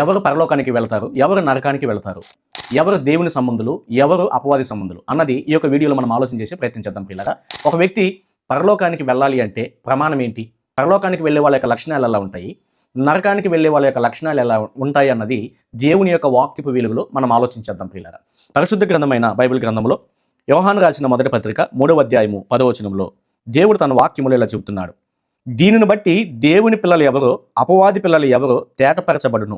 ఎవరు పరలోకానికి వెళ్తారు? ఎవరు నరకానికి వెళతారు? ఎవరు దేవుని సంబంధులు? ఎవరు అపవాది సంబంధులు? అన్నది ఈ యొక్క వీడియోలో మనం ఆలోచన చేసి ప్రయత్నించేద్దాం పిల్లగా ఒక వ్యక్తి పరలోకానికి వెళ్ళాలి అంటే ప్రమాణం ఏంటి? పరలోకానికి వెళ్ళే వాళ్ళ యొక్క లక్షణాలు ఎలా ఉంటాయి? నరకానికి వెళ్ళే వాళ్ళ యొక్క లక్షణాలు ఎలా ఉంటాయి అన్నది దేవుని యొక్క వాక్యపు వెలుగులో మనం ఆలోచించేద్దాం పిల్లగా పరిశుద్ధ గ్రంథమైన బైబిల్ గ్రంథంలో యోహాన్ రాసిన మొదటి పత్రిక మూడవ అధ్యాయము పదవచనంలో దేవుడు తన వాక్యములు ఇలా చెబుతున్నాడు. దీనిని బట్టి దేవుని పిల్లలు ఎవరో అపవాది పిల్లలు ఎవరో తేటపరచబడును.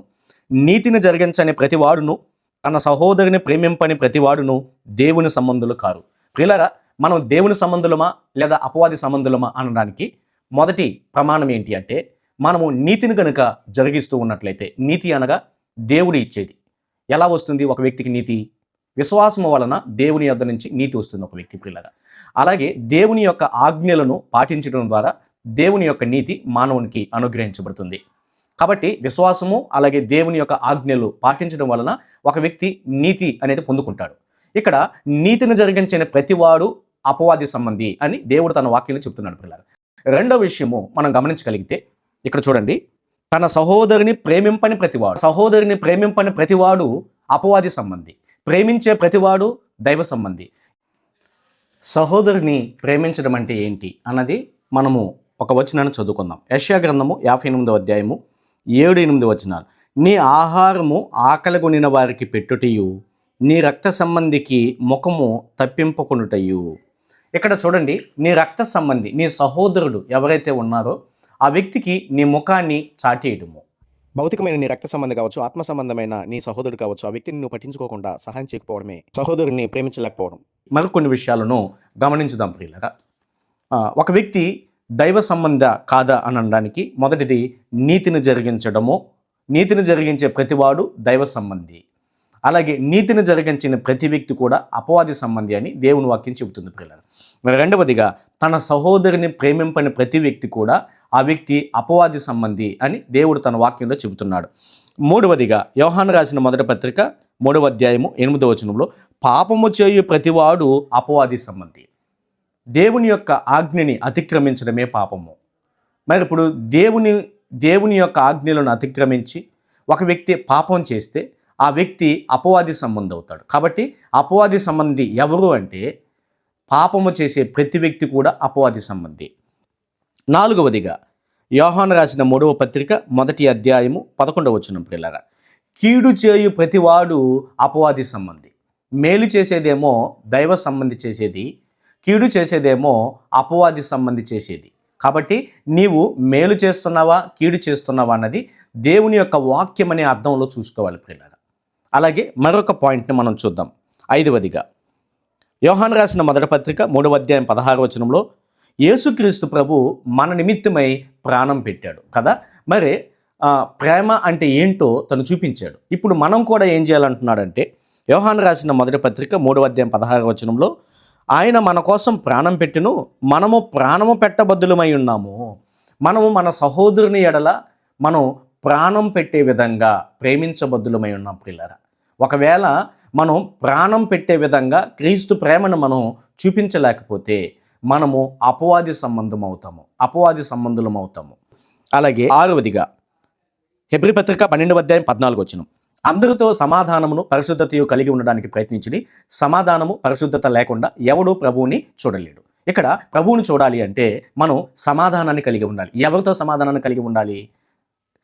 నీతిని జరిగించని ప్రతివాడును తన సహోదరుని ప్రేమింపని ప్రతివాడును దేవుని సంబంధులు కారు. ప్రియులరా మనం దేవుని సంబంధులమా లేదా అపవాది సంబంధులమా అనడానికి మొదటి ప్రమాణం ఏంటి అంటే మనము నీతిని కనుక జరిగిస్తూ ఉన్నట్లయితే నీతి అనగా దేవుడు ఇచ్చేది. ఎలా వస్తుంది ఒక వ్యక్తికి నీతి? విశ్వాసము వలన దేవుని యొద్ద నుంచి నీతి వస్తుంది ఒక వ్యక్తి ప్రియులరా. అలాగే దేవుని యొక్క ఆజ్ఞలను పాటించడం ద్వారా దేవుని యొక్క నీతి మానవునికి అనుగ్రహించబడుతుంది. కాబట్టి విశ్వాసము అలాగే దేవుని యొక్క ఆజ్ఞలు పాటించడం వలన ఒక వ్యక్తి నీతి అనేది పొందుకుంటాడు. ఇక్కడ నీతిని జరిగించిన ప్రతివాడు అపవాది సంబంధి అని దేవుడు తన వాక్యంలో చెప్తున్నాడు పిల్లలు రెండో విషయము మనం గమనించగలిగితే ఇక్కడ చూడండి తన సహోదరిని ప్రేమింపని ప్రతివాడు సహోదరిని ప్రేమింపని ప్రతివాడు అపవాది సంబంధి ప్రేమించే ప్రతివాడు దైవ సంబంధి. సహోదరిని ప్రేమించడం అంటే ఏంటి అన్నది మనము ఒక వచనాన్ని చదువుకుందాం. యశ్యా గ్రంథము యాభై ఎనిమిదో అధ్యాయము ఏడు ఎనిమిది వచనాలు. నీ ఆహారము ఆకలిగొనిన వారికి పెట్టుటయు నీ రక్త సంబంధికి ముఖము తప్పింపకొనుటయు ఇక్కడ చూడండి నీ రక్త సంబంధి నీ సహోదరుడు ఎవరైతే ఉన్నారో ఆ వ్యక్తికి నీ ముఖాన్ని చాటేయడము భౌతికమైన నీ రక్త సంబంధం కావచ్చు ఆత్మ సంబంధమైన నీ సహోదరుడు కావచ్చు ఆ వ్యక్తిని నువ్వు పట్టించుకోకుండా సహాయం చేయకపోవడమే సహోదరుని ప్రేమించలేకపోవడం. మరికొన్ని విషయాలను గమనించుదాం ప్రియులరా. ఆ, ఒక వ్యక్తి దైవ సంబంధ కాదా అని అనడానికి మొదటిది నీతిని జరిగించడము. నీతిని జరిగించే ప్రతివాడు దైవ సంబంధి. అలాగే నీతిని జరిగించిన ప్రతి వ్యక్తి కూడా అపవాది సంబంధి అని దేవుని వాక్యం చెబుతుంది పిల్లలు. రెండవదిగా తన సహోదరిని ప్రేమింపని ప్రతి వ్యక్తి కూడా ఆ వ్యక్తి అపవాది సంబంధి అని దేవుడు తన వాక్యంలో చెబుతున్నాడు. మూడవదిగా యోహాన్ రాసిన మొదటి పత్రిక మూడవ అధ్యాయము ఎనిమిదవ వచనంలో పాపము చేయు ప్రతివాడు అపవాది సంబంధి. దేవుని యొక్క ఆజ్ఞని అతిక్రమించడమే పాపము. మరి ఇప్పుడు దేవుని దేవుని యొక్క ఆజ్ఞలను అతిక్రమించి ఒక వ్యక్తి పాపం చేస్తే ఆ వ్యక్తి అపవాది సంబంధి అవుతాడు. కాబట్టి అపవాది సంబంధి ఎవరు అంటే పాపము చేసే ప్రతి వ్యక్తి కూడా అపవాది సంబంధి. నాలుగవదిగా యోహాన్ రాసిన మూడవ పత్రిక మొదటి అధ్యాయము పదకొండవ వచ్చిన పిల్లగా కీడు చేయు ప్రతివాడు అపవాది సంబంధి. మేలు చేసేదేమో దైవ సంబంధి చేసేది కీడు చేసేదేమో అపవాది సంబంధి చేసేది. కాబట్టి నీవు మేలు చేస్తున్నావా కీడు చేస్తున్నావా అన్నది దేవుని యొక్క వాక్యం అనే అర్థంలో చూసుకోవాలి పిల్లగా అలాగే మరొక పాయింట్ని మనం చూద్దాం. ఐదవదిగా యోహాన్ రాసిన మొదటి పత్రిక మూడవ అధ్యాయం పదహారు వచనంలో యేసుక్రీస్తు ప్రభు మన నిమిత్తమై ప్రాణం పెట్టాడు కదా. మరి ప్రేమ అంటే ఏంటో తను చూపించాడు. ఇప్పుడు మనం కూడా ఏం చేయాలంటున్నాడంటే యోహాన్ రాసిన మొదటి పత్రిక మూడవ అధ్యాయం పదహారు వచనంలో ఆయన మన కోసం ప్రాణం పెట్టిను మనము ప్రాణము పెట్టబద్దులమై ఉన్నాము. మనము మన సహోదరుని ఎడల మనం ప్రాణం పెట్టే విధంగా ప్రేమించబద్దులమై ఉన్నాం పిల్లరా ఒకవేళ మనం ప్రాణం పెట్టే విధంగా క్రీస్తు ప్రేమను మనం చూపించలేకపోతే మనము అపవాది సంబంధం అవుతాము అపవాది సంబంధులం అవుతాము అలాగే ఆరవదిగా హెబ్రి పత్రిక పన్నెండు అధ్యాయం పద్నాలుగు వచ్చినాం అందరితో సమాధానమును పరిశుద్ధతయు కలిగి ఉండడానికి ప్రయత్నించుడి సమాధానము పరిశుద్ధత లేకుండా ఎవడూ ప్రభువుని చూడలేడు. ఇక్కడ ప్రభువుని చూడాలి అంటే మనం సమాధానాన్ని కలిగి ఉండాలి. ఎవరితో సమాధానాన్ని కలిగి ఉండాలి?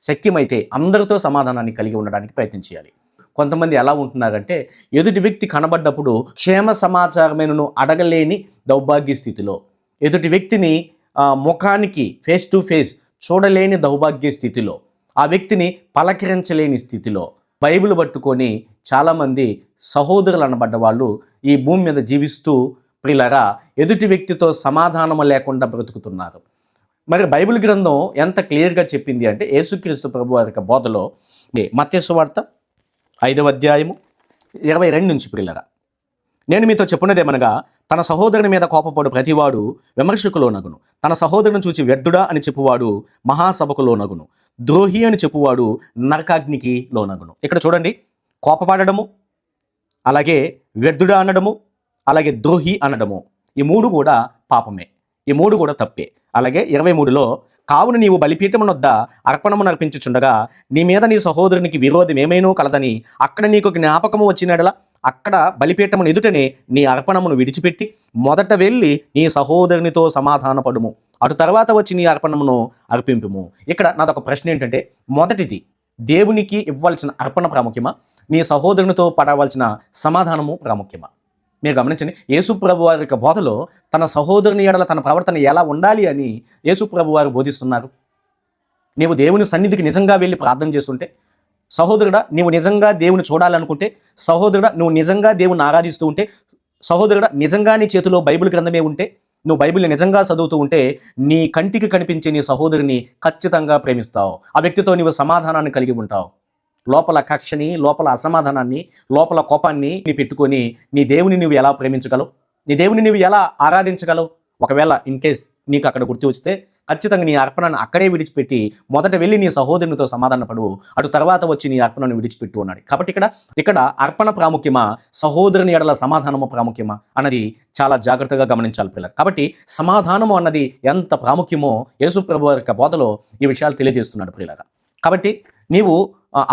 శక్యమైతే అందరితో సమాధానాన్ని కలిగి ఉండడానికి ప్రయత్నం చేయాలి. కొంతమంది ఎలా ఉంటున్నారంటే ఎదుటి వ్యక్తి కనబడ్డప్పుడు క్షేమ సమాచారమైనను అడగలేని దౌర్భాగ్య స్థితిలో ఎదుటి వ్యక్తిని ముఖానికి ఫేస్ టు ఫేస్ చూడలేని దౌర్భాగ్య స్థితిలో ఆ వ్యక్తిని పలకరించలేని స్థితిలో బైబిల్ పట్టుకొని చాలామంది సహోదరులు అనబడ్డ వాళ్ళు ఈ భూమి మీద జీవిస్తూ ప్రిలరా ఎదుటి వ్యక్తితో సమాధానం లేకుండా బ్రతుకుతున్నారు. మరి బైబిల్ గ్రంథం ఎంత క్లియర్గా చెప్పింది అంటే యేసుక్రీస్తు ప్రభు వారి యొక్క బోధలో మత్స్సు వార్త ఐదవ అధ్యాయము ఇరవై రెండు నుంచి ప్రిల్లరా నేను మీతో చెప్పున్నదేమనగా తన సహోదరుని మీద కోపపడు ప్రతివాడు విమర్శకులో నగును. తన సహోదరుని చూచి వ్యర్థుడా అని చెప్పువాడు మహాసభకులో నగును ద్రోహి అని చెప్పువాడు నరకాగ్నికి లోనగును. ఇక్కడ చూడండి కోపపడము అలాగే వ్యర్థుడు అనడము అలాగే ద్రోహి అనడము ఈ మూడు కూడా పాపమే. ఈ మూడు కూడా తప్పే. అలాగే ఇరవై మూడులో కావున నీవు బలిపీఠమునొద్ద అర్పణము నర్పించుచుండగా నీ మీద నీ సహోదరునికి విరోధం ఏమైనో కలదని అక్కడ నీకు జ్ఞాపకము వచ్చినడలా అక్కడ బలిపీఠమును ఎదుటనే నీ అర్పణమును విడిచిపెట్టి మొదట వెళ్ళి నీ సహోదరునితో సమాధానపడుము. అటు తర్వాత వచ్చి నీ అర్పణమును అర్పింపుము. ఇక్కడ నాదొక ప్రశ్న ఏంటంటే మొదటిది దేవునికి ఇవ్వాల్సిన అర్పణ ప్రాముఖ్యమా? నీ సహోదరునితో పడవలసిన సమాధానము ప్రాముఖ్యమా? మీరు గమనించండి యేసుప్రభు వారి యొక్క బోధలో తన సహోదరుని ఎడల తన ప్రవర్తన ఎలా ఉండాలి అని యేసుప్రభు వారు బోధిస్తున్నారు. నీవు దేవుని సన్నిధికి నిజంగా వెళ్ళి ప్రార్థన చేస్తుంటే సహోదరుడా నువ్వు నిజంగా దేవుని చూడాలనుకుంటే సహోదరుడా నువ్వు నిజంగా దేవుని ఆరాధిస్తూ ఉంటే సహోదరుడా నిజంగా నీ చేతిలో బైబిల్ గ్రంథమే ఉంటే నువ్వు బైబిల్ని నిజంగా చదువుతూ ఉంటే నీ కంటికి కనిపించే నీ సహోదరిని ఖచ్చితంగా ప్రేమిస్తావు. ఆ వ్యక్తితో నీవు సమాధానాన్ని కలిగి ఉంటావు. లోపల కక్షని లోపల అసమాధానాన్ని లోపల కోపాన్ని నీ పెట్టుకొని నీ దేవుని నువ్వు ఎలా ప్రేమించగలవు? నీ దేవుని నువ్వు ఎలా ఆరాధించగలవు? ఒకవేళ ఇన్ కేస్ నీకు అక్కడ గుర్తు వస్తే ఖచ్చితంగా నీ అర్పణను అక్కడే విడిచిపెట్టి మొదట వెళ్ళి నీ సహోదరునితో సమాధానపడు అటు తర్వాత వచ్చి నీ అర్పణను విడిచిపెట్టు అన్నాడు. కాబట్టి ఇక్కడ ఇక్కడ అర్పణ ప్రాముఖ్యమా సహోదరుని ఎడల సమాధానము ప్రాముఖ్యమా అన్నది చాలా జాగ్రత్తగా గమనించాలి పిల్లలు. కాబట్టి సమాధానము అన్నది ఎంత ప్రాముఖ్యమో యేసుప్రభు యొక్క బోధలో ఈ విషయాలు తెలియజేస్తున్నాడు ప్రియులగా కాబట్టి నీవు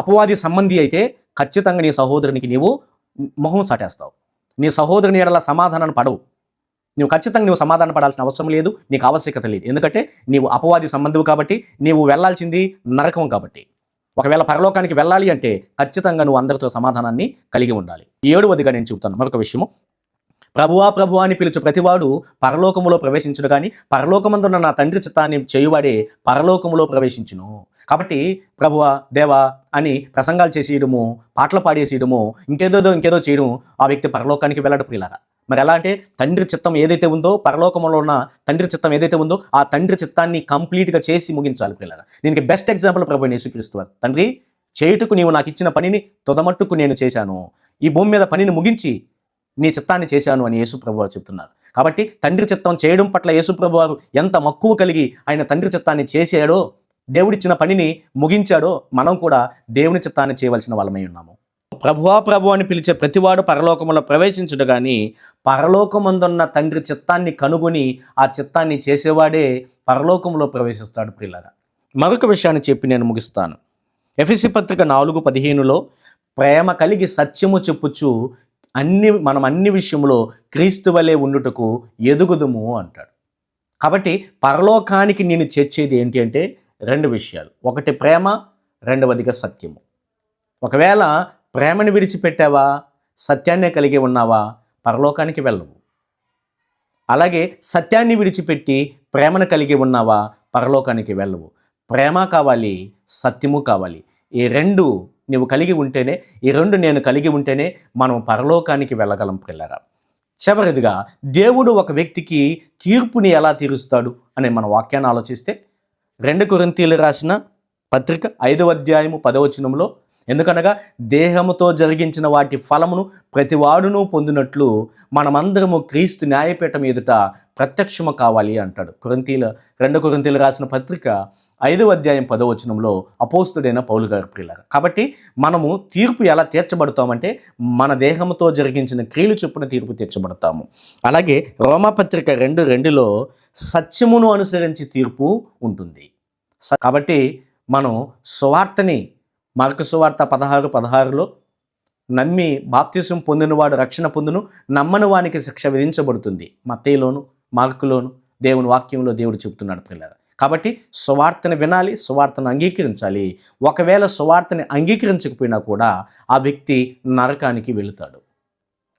అపవాది సంబంధి అయితే ఖచ్చితంగా నీ సహోదరునికి నీవు మొహం సాటేస్తావు. నీ సహోదరుని ఎడల సమాధానం పడవు. నువ్వు ఖచ్చితంగా నువ్వు సమాధాన పడాల్సిన అవసరం లేదు నీకు ఆవశ్యకత లేదు. ఎందుకంటే నీవు అపవాది సంబంధువు కాబట్టి నీవు వెళ్ళాల్సింది నరకం కాబట్టి. ఒకవేళ పరలోకానికి వెళ్ళాలి అంటే ఖచ్చితంగా నువ్వు అందరితో సమాధానాన్ని కలిగి ఉండాలి. ఏడవదిగా నేను చెబుతాను మరొక విషయము. ప్రభువా ప్రభువా అని పిలుచు ప్రతివాడు పరలోకములో ప్రవేశించుడు కానీ పరలోకమందున్న నా తండ్రి చిత్తాన్ని చేయువాడే పరలోకములో ప్రవేశించును. కాబట్టి ప్రభువా దేవా అని ప్రసంగాలు చేసేయడము పాటలు పాడేసేయడము ఇంకేదో ఇంకేదో చేయడం ఆ వ్యక్తి పరలోకానికి వెళ్ళడు ప్రియులారా. మరి ఎలా అంటే తండ్రి చిత్తం ఏదైతే ఉందో పరలోకంలో ఉన్న తండ్రి చిత్తం ఏదైతే ఉందో ఆ తండ్రి చిత్తాన్ని కంప్లీట్గా చేసి ముగించాలి పిల్లల దీనికి బెస్ట్ ఎగ్జాంపుల్ ప్రభు యేసుక్రీస్తు వారు. తండ్రి చేయుటకు నీవు నాకు ఇచ్చిన పనిని తొదమట్టుకు నేను చేశాను. ఈ భూమి మీద పనిని ముగించి నీ చిత్తాన్ని చేశాను అని యేసుప్రభు వారు చెప్తున్నారు. కాబట్టి తండ్రి చిత్తం చేయడం పట్ల యేసుప్రభు వారు ఎంత మక్కువ కలిగి ఆయన తండ్రి చిత్తాన్ని చేశాడో దేవుడిచ్చిన పనిని ముగించాడో మనం కూడా దేవుని చిత్తాన్ని చేయవలసిన వాళ్ళమై ఉన్నాము. ప్రభువా ప్రభు అని పిలిచే ప్రతివాడు పరలోకములో ప్రవేశించుడు కానీ పరలోకమందున్న తండ్రి చిత్తాన్ని కనుగొని ఆ చిత్తాన్ని చేసేవాడే పరలోకంలో ప్రవేశిస్తాడు ప్రిల్లరా మరొక విషయాన్ని చెప్పి నేను ముగిస్తాను. ఎఫ్ఎసి పత్రిక నాలుగు పదిహేనులో ప్రేమ కలిగి సత్యము చెప్పుచు అన్ని మనం అన్ని విషయంలో క్రీస్తు వలె ఉండుటకు ఎదుగుదుము అంటాడు. కాబట్టి పరలోకానికి నేను చేర్చేది ఏంటి అంటే రెండు విషయాలు. ఒకటి ప్రేమ రెండవదిగా సత్యము. ఒకవేళ ప్రేమను విడిచిపెట్టావా? సత్యాన్నే కలిగి ఉన్నావా? పరలోకానికి వెళ్ళవు. అలాగే సత్యాన్ని విడిచిపెట్టి ప్రేమను కలిగి ఉన్నావా? పరలోకానికి వెళ్ళవు. ప్రేమ కావాలి సత్యము కావాలి. ఈ రెండు నువ్వు కలిగి ఉంటేనే ఈ రెండు నేను కలిగి ఉంటేనే మనం పరలోకానికి వెళ్ళగలం పిల్లరా చివరిదిగా దేవుడు ఒక వ్యక్తికి తీర్పుని ఎలా తీరుస్తాడు అనే మన వాక్యాన్ని ఆలోచిస్తే రెండు కొరింతీలు రాసిన పత్రిక ఐదవ అధ్యాయము పదవచనంలో ఎందుకనగా దేహముతో జరిగించిన వాటి ఫలమును ప్రతివాడును పొందినట్లు మనమందరము క్రీస్తు న్యాయపీఠం ఎదుట ప్రత్యక్షము కావాలి అంటాడు. కొరింతీల రెండు కొరింతీలు రాసిన పత్రిక ఐదవ అధ్యాయం పదవచనంలో అపోస్తుడైన పౌలు గారు ప్రియులారు కాబట్టి మనము తీర్పు ఎలా తీర్చబడతామంటే మన దేహంతో జరిగించిన క్రియలు చొప్పున తీర్పు తీర్చబడతాము. అలాగే రోమాపత్రిక రెండు రెండులో సత్యమును అనుసరించి తీర్పు ఉంటుంది. కాబట్టి మనం సువార్తని మార్కు సువార్త పదహారు పదహారులో నమ్మి బాప్తిసం పొందినవాడు రక్షణ పొందును నమ్మని వానికి శిక్ష విధించబడుతుంది. మత్తయిలోను మార్కులోను దేవుని వాక్యంలో దేవుడు చెబుతున్నాడు పిల్లలు కాబట్టి సువార్తని వినాలి సువార్తను అంగీకరించాలి. ఒకవేళ సువార్తని అంగీకరించకపోయినా కూడా ఆ వ్యక్తి నరకానికి వెళుతాడు.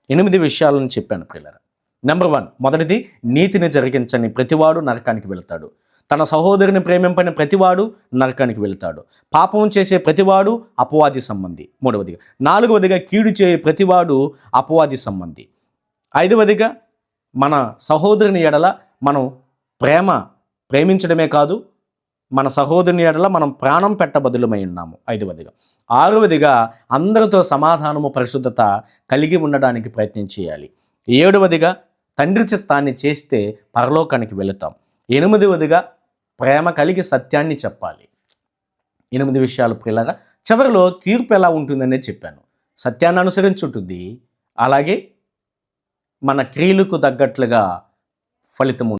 ఎనిమిది విషయాలను చెప్పాను పిల్లలు నెంబర్ వన్ మొదటిది నీతిని జరిగించని ప్రతివాడు నరకానికి వెళతాడు. తన సహోదరుని ప్రేమింపని ప్రతివాడు నరకానికి వెళ్తాడు. పాపం చేసే ప్రతివాడు అపవాది సంబంధి. మూడవదిగా నాలుగవదిగా కీడు చేయే ప్రతివాడు అపవాది సంబంధి. ఐదవదిగా మన సహోదరుని ఎడల మనం ప్రేమ ప్రేమించడమే కాదు మన సహోదరుని ఎడల మనం ప్రాణం పెట్టబదులమై ఉన్నాము. ఐదవదిగా ఆరవదిగా అందరితో సమాధానము పరిశుద్ధత కలిగి ఉండడానికి ప్రయత్నం చేయాలి. ఏడవదిగా తండ్రి చిత్తాన్ని చేస్తే పరలోకానికి వెళుతాం. ఎనిమిదవదిగా ప్రేమ కలిగి సత్యాన్ని చెప్పాలి. ఎనిమిది విషయాలు పిల్లగా చివరిలో తీర్పు ఎలా ఉంటుందనే చెప్పాను. సత్యాన్ని అనుసరించి ఉంటుంది అలాగే మన క్రియలకు తగ్గట్లుగా ఫలితం ఉంటుంది